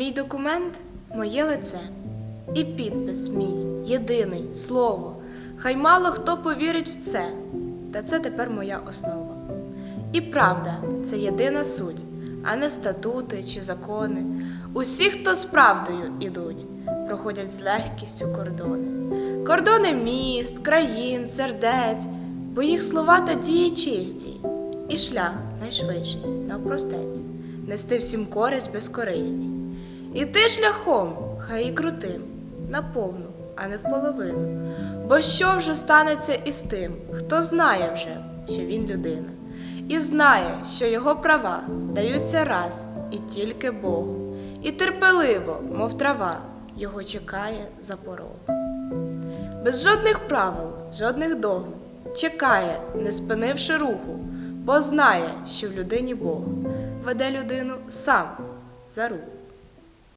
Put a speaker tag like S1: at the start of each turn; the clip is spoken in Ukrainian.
S1: Мій документ моє лице. І підпис мій єдиний слово. Хай мало хто повірить в це, та це тепер моя основа. І правда, це єдина суть, а не статути чи закони. Усі, хто з правдою ідуть, проходять з легкістю кордони. Кордони міст, країн, сердець, бо їх слова та дії чисті, і шлях найшвидший, навпростець, нести всім користь без користі. Іти шляхом, хай і крутим, наповну, а не в половину. Бо що вже станеться із тим, хто знає вже, що він людина, і знає, що його права даються раз і тільки Богу, і терпеливо, мов трава, його чекає за порог. Без жодних правил, жодних догм, чекає, не спинивши руху, бо знає, що в людині Бог веде людину сам за руку.